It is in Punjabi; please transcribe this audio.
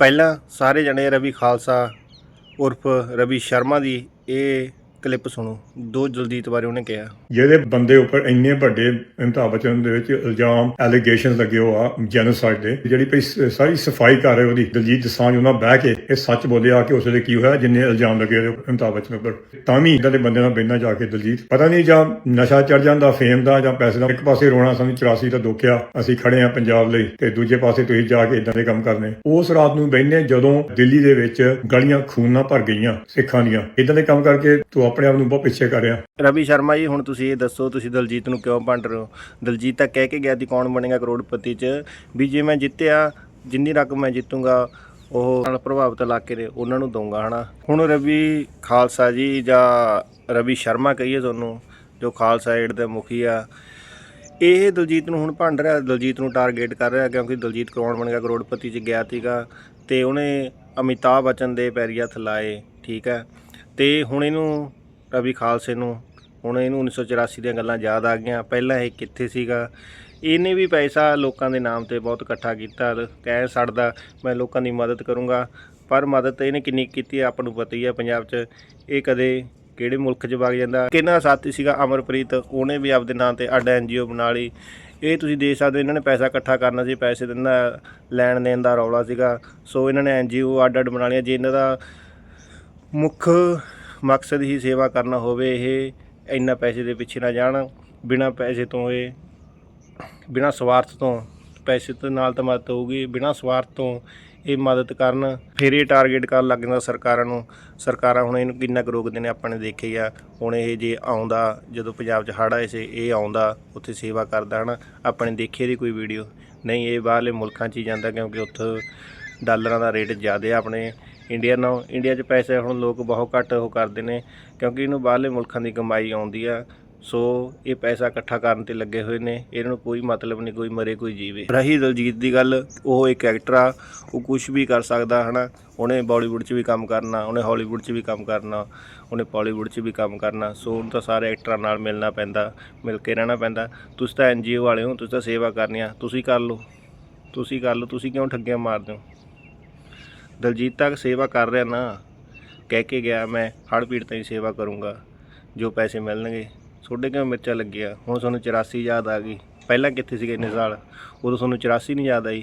ਪਹਿਲਾਂ ਸਾਰੇ ਜਣੇ ਰਵੀ ਖਾਲਸਾ ਉਰਫ ਰਵੀ ਸ਼ਰਮਾ ਦੀ ਇਹ ਕਲਿੱਪ ਸੁਣੋ, ਦੋ ਦਲਜੀਤ ਬਾਰੇ ਉਹਨੇ ਕਿਹਾ। ਜਿਹੜੇ ਬੰਦੇ ਉੱਪਰ ਇੰਨੇ ਵੱਡੇ ਅਮਿਤਾਭ ਬੱਚਨ ਦੇ ਵਿੱਚ ਇਲਜ਼ਾਮ ਐਲੀਗੇਸ਼ਨ ਲੱਗੇ ਹੋ ਆ ਜੈਨੋਸਾਈਡ ਦੇ, ਜਿਹੜੀ ਪਈ ਸਾਰੀ ਸਫ਼ਾਈ ਕਰ ਰਹੇ ਉਹਦੀ, ਦਲਜੀਤ ਦਸਾਂਝ ਉਹਨਾਂ ਬਹਿ ਕੇ ਇਹ ਸੱਚ ਬੋਲਿਆ ਕਿ ਉਸ ਵੇਲੇ ਕੀ ਹੋਇਆ, ਜਿੰਨੇ ਇਲਜ਼ਾਮ ਲੱਗੇ ਉਹਦੇ ਅਮਿਤਾਭ ਬੱਚਨ ਉੱਪਰ। ਤਾਂ ਵੀ ਇਦਾਂ ਦੇ ਬੰਦੇ ਨਾਲ ਬੈਠਣਾ ਜਾ ਕੇ ਦਲਜੀਤ, ਪਤਾ ਨਹੀਂ ਜਾਂ ਨਸ਼ਾ ਚੜ ਜਾਂਦਾ ਫੇਮ ਦਾ ਜਾਂ ਪੈਸੇ ਦਾ, ਇੱਕ ਪਾਸੇ ਰੋਣਾ ਸਾਨੂੰ 84 ਦਾ ਦੁੱਖਿਆ ਅਸੀਂ ਖੜੇ ਆ ਪੰਜਾਬ ਲਈ, ਤੇ ਦੂਜੇ ਪਾਸੇ ਤੁਸੀਂ ਜਾ ਕੇ ਇਦਾਂ ਦੇ ਕੰਮ ਕਰਨੇ। ਉਸ ਰਾਤ ਨੂੰ ਬੈਠਨੇ ਜਦੋਂ ਦਿੱਲੀ ਦੇ ਵਿੱਚ ਗਲੀਆਂ ਖੂਨ ਨਾਲ ਭਰ ਗਈਆਂ ਸਿੱਖਾਂ ਦੀਆਂ ਇਦਾਂ ਦੇ ਕੰਮ ਕਰਕੇ ਤੂੰ ਆਪਣੇ ਆਪ ਨੂੰ ਬਹੁਤ ਪਿੱਛੇ ਕਰ ਰਿਹਾ। ਰਵੀ ਸ਼ਰਮਾ ਜੀ, ਹੁਣ ਤੁਸੀਂ ਇਹ ਦੱਸੋ, ਤੁਸੀਂ ਦਲਜੀਤ ਨੂੰ ਕਿਉਂ ਭੰਡ ਰਹੇ ਹੋ? ਦਲਜੀਤ ਤਾਂ ਕਹਿ ਕੇ ਗਿਆ ਸੀ ਕੌਣ ਬਣੇਗਾ ਕਰੋੜਪਤੀ ਚ, ਵੀ ਜੇ ਮੈਂ ਜਿੱਤਿਆ, ਜਿੰਨੀ ਰਕਮ ਮੈਂ ਜਿੱਤੂੰਗਾ, ਉਹ ਨਾਲ ਪ੍ਰਭਾਵਿਤ ਇਲਾਕੇ ਦੇ ਉਹਨਾਂ ਨੂੰ ਦਊਂਗਾ, ਹਨਾ? ਹੁਣ ਰਵੀ ਖਾਲਸਾ ਜੀ ਜਾਂ ਰਵੀ ਸ਼ਰਮਾ ਕਹੀਏ ਤੁਹਾਨੂੰ, ਜੋ ਖਾਲਸਾ ਏਡ ਦੇ ਮੁਖੀ ਆ, ਇਹ ਦਲਜੀਤ ਨੂੰ ਹੁਣ ਭੰਡ ਰਿਹਾ, ਦਲਜੀਤ ਨੂੰ ਟਾਰਗੇਟ ਕਰ ਰਿਹਾ, ਕਿਉਂਕਿ ਦਲਜੀਤ ਕੌਣ ਬਣੇਗਾ ਕਰੋੜਪਤੀ ਚ ਗਿਆ ਸੀਗਾ, ਤੇ ਉਹਨੇ ਅਮਿਤਾਭ ਬਚਨ ਦੇ ਪੈਰੀ ਹੱਥ ਲਾਏ, ਠੀਕ ਹੈ? ਤੇ ਹੁਣ ਇਹਨੂੰ ਰਵੀ ਖਾਲਸੇ ਨੂੰ। ਹੁਣ ਇਹਨੂੰ 1984 ਦੀਆਂ ਗੱਲਾਂ ਯਾਦ ਆ ਗਈਆਂ। ਪਹਿਲਾਂ ਇਹ ਕਿੱਥੇ ਸੀਗਾ? ਇਹਨੇ ਵੀ ਪੈਸਾ ਲੋਕਾਂ ਦੇ ਨਾਮ ਤੇ ਬਹੁਤ ਇਕੱਠਾ ਕੀਤਾ। ਕਹਿ ਛੱਡਦਾ, ਮੈਂ ਲੋਕਾਂ ਦੀ ਮਦਦ ਕਰੂੰਗਾ। ਪਰ ਮਦਦ ਇਹਨੇ ਕਿੰਨੀ ਕੀਤੀ ਆਪਾਂ ਨੂੰ ਪਤਾ ਹੀ ਹੈ ਪੰਜਾਬ 'ਚ। ਇਹ ਕਦੇ ਕਿਹੜੇ ਮੁਲਕ 'ਚ ਵਗ ਜਾਂਦਾ? ਕਿਹਨਾਂ ਸਾਥੀ ਸੀਗਾ ਅਮਰਪ੍ਰੀਤ? ਉਹਨੇ ਵੀ ਆਪਦੇ ਨਾਂ ਤੇ ਅੱਡ ਐਨਜੀਓ ਬਣਾ ਲਈ। ਇਹ ਤੁਸੀਂ ਦੇਖ ਸਕਦੇ ਹੋ, ਇਹਨਾਂ ਨੇ ਪੈਸਾ ਇਕੱਠਾ ਕਰਨਾ ਸੀ। ਪੈਸੇ ਦਿੰਦਾ, ਲੈਣ ਦੇਣ ਦਾ ਰੌਲਾ ਸੀਗਾ। ਸੋ ਇਹਨਾਂ ਨੇ ਐਨਜੀਓ ਅੱਡ ਅੱਡ ਬਣਾ ਲਈਆਂ। ਜੇ ਇਹਨਾਂ ਦਾ ਮੁੱਖ ਮਕਸਦ ਹੀ ਸੇਵਾ ਕਰਨਾ ਹੋਵੇ, ਇਹ ਇੰਨਾ ਪੈਸੇ ਦੇ ਪਿੱਛੇ ਨਾ ਜਾਣ, ਬਿਨਾ ਪੈਸੇ ਤੋਂ ਇਹ, ਬਿਨਾ ਸਵਾਰਥ ਤੋਂ ਪੈਸੇ ਤੋਂ ਨਾਲ ਤਾਂ ਮਦਦ ਹੋਊਗੀ, ਬਿਨਾ ਸਵਾਰਥ ਤੋਂ ਇਹ ਮਦਦ ਕਰਨ, ਫਿਰ ਇਹ ਟਾਰਗੇਟ ਕਰਨ ਲੱਗ ਜਾਂਦਾ ਸਰਕਾਰਾਂ ਨੂੰ। ਸਰਕਾਰਾਂ ਹੁਣ ਇਹਨੂੰ ਕਿੰਨਾ ਕੁ ਰੋਕਦੇ ਨੇ, ਆਪਾਂ ਨੇ ਦੇਖਿਆ ਆ। ਹੁਣ ਇਹ ਜੇ ਆਉਂਦਾ, ਜਦੋਂ ਪੰਜਾਬ 'ਚ ਹੜ੍ਹ ਆਏ ਸੀ, ਇਹ ਆਉਂਦਾ, ਉੱਥੇ ਸੇਵਾ ਕਰਦਾ ਹਨਾ। ਆਪਾਂ ਨੇ ਦੇਖੀ ਇਹਦੀ ਕੋਈ ਵੀਡੀਓ ਨਹੀਂ, ਇਹ ਬਾਹਰਲੇ ਮੁਲਕਾਂ 'ਚ ਹੀ ਜਾਂਦਾ, ਕਿਉਂਕਿ ਉੱਥੇ ਡਾਲਰਾਂ ਦਾ ਰੇਟ ਜ਼ਿਆਦਾ ਆਪਣੇ। ਇੰਡੀਆ ਨਾਲੋਂ ਇੰਡੀਆ 'ਚ ਪੈਸੇ ਹੁਣ ਲੋਕ ਬਹੁਤ ਘੱਟ ਉਹ ਕਰਦੇ ਨੇ, ਕਿਉਂਕਿ ਇਹਨੂੰ ਬਾਹਰਲੇ ਮੁਲਕਾਂ ਦੀ ਕਮਾਈ ਆਉਂਦੀ ਆ, ਸੋ ਇਹ ਪੈਸਾ ਇਕੱਠਾ ਕਰਨ ਤੇ ਲੱਗੇ ਹੋਏ ਨੇ, ਇਹਨਾਂ ਨੂੰ ਕੋਈ ਮਤਲਬ ਨਹੀਂ ਕੋਈ ਮਰੇ ਕੋਈ ਜੀਵੇ। ਰਹੀ ਦਲਜੀਤ ਦੀ ਗੱਲ, ਉਹ ਇੱਕ ਐਕਟਰ ਆ, ਉਹ ਕੁਝ ਵੀ ਕਰ ਸਕਦਾ, ਹਨਾ? ਉਹਨੇ ਬਾਲੀਵੁੱਡ 'ਚ ਵੀ ਕੰਮ ਕਰਨਾ, ਉਹਨੇ ਹਾਲੀਵੁੱਡ 'ਚ ਵੀ ਕੰਮ ਕਰਨਾ, ਉਹਨੇ ਪਾਲੀਵੁੱਡ 'ਚ ਵੀ ਕੰਮ ਕਰਨਾ, ਸੋ ਉਹਨੂੰ ਤਾਂ ਸਾਰੇ ਐਕਟਰਾਂ ਨਾਲ ਮਿਲਣਾ ਪੈਂਦਾ, ਮਿਲ ਕੇ ਰਹਿਣਾ ਪੈਂਦਾ। ਤੁਸੀਂ ਤਾਂ ਐਨਜੀਓ ਵਾਲੇ ਹੋ, ਤੁਸੀਂ ਤਾਂ ਸੇਵਾ ਕਰਨੀ ਆ, ਤੁਸੀਂ ਕਰ ਲਓ। ਤੁਸੀਂ ਕਰ ਲਓ, ਤੁਸੀਂ ਕਿਉਂ ਠੱਗੀਆਂ ਮਾਰਦੇ ਹੋ? ਦਲਜੀਤ ਤੱਕ ਸੇਵਾ ਕਰ ਰਿਹਾ ਨਾ, ਕਹਿ ਕੇ ਗਿਆ ਮੈਂ, ਹੜ੍ਹ ਪੀੜਤਾਂ ਦੀ ਸੇਵਾ ਕਰੂੰਗਾ, ਜੋ ਪੈਸੇ ਮਿਲਣਗੇ। ਤੁਹਾਡੇ ਕਿਉਂ ਮਿਰਚਾਂ ਲੱਗੀਆਂ? ਹੁਣ ਤੁਹਾਨੂੰ 84 ਯਾਦ ਆ ਗਈ। ਪਹਿਲਾਂ ਕਿੱਥੇ ਸੀਗੇ ਇੰਨੇ ਸਾਲ? ਉਦੋਂ ਤੁਹਾਨੂੰ 84 ਨਹੀਂ ਯਾਦ ਆਈ।